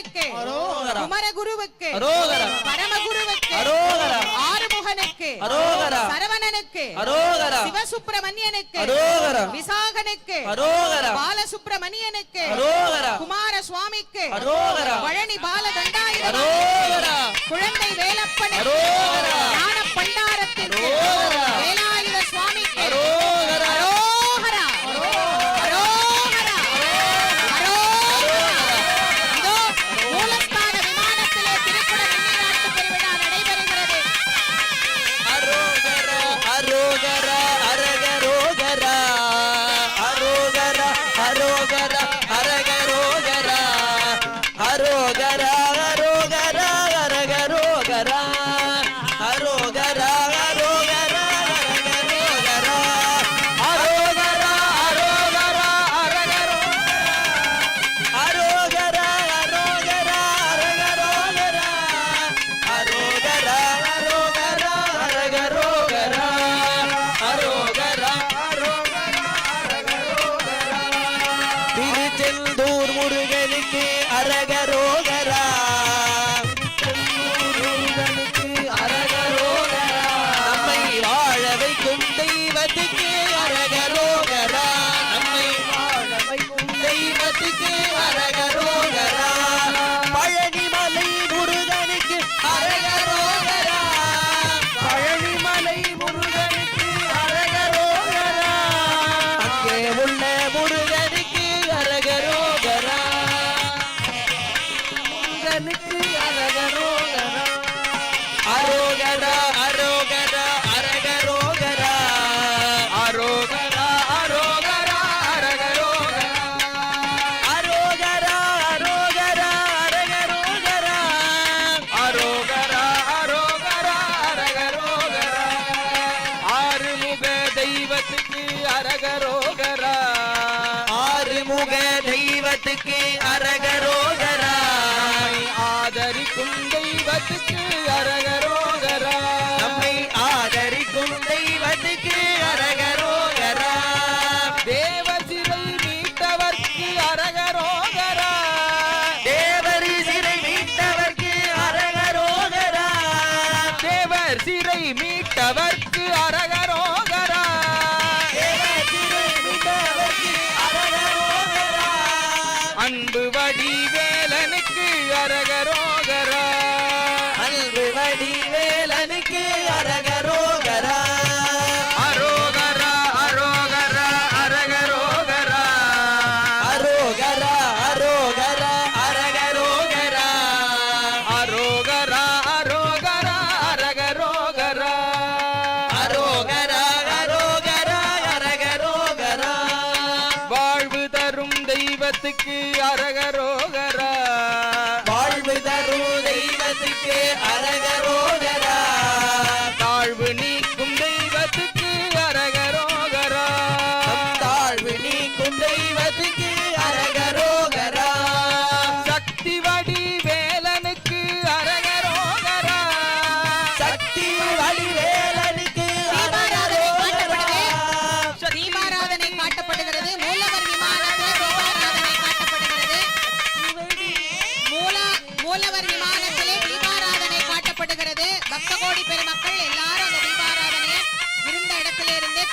குருவுக்கு குமரகுருவுக்கு. பரமகுருவுக்கு. ஆறுமுகனுக்கு. சரவணனுக்கு. சிவசுப்பிரமணியனுக்கு. விசாகனுக்கு. பாலசுப்பிரமணியனுக்கு. குமார சுவாமிக்கு பழனி பாலதண்டாயிரம் குழந்தை வேலப்பனுக்கு. நாட்டுக்கு அரகரோகராய். ஆதரிக்கும் தெய்வம் குலத்துக்கு அரகரோ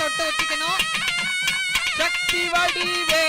ஒட்ட வச்சுக்கணும். சக்தி வடிவே.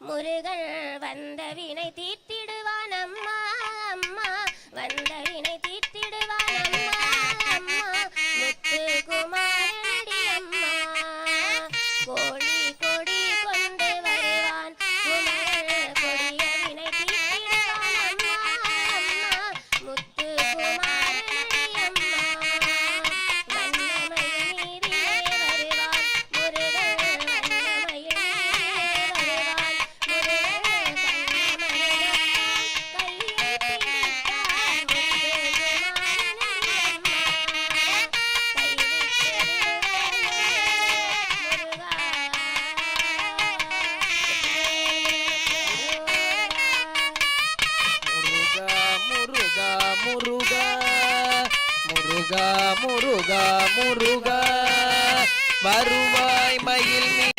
முருகன் வந்த வினை முருகா முருகா முருகா. வருவாய் மயில் நீ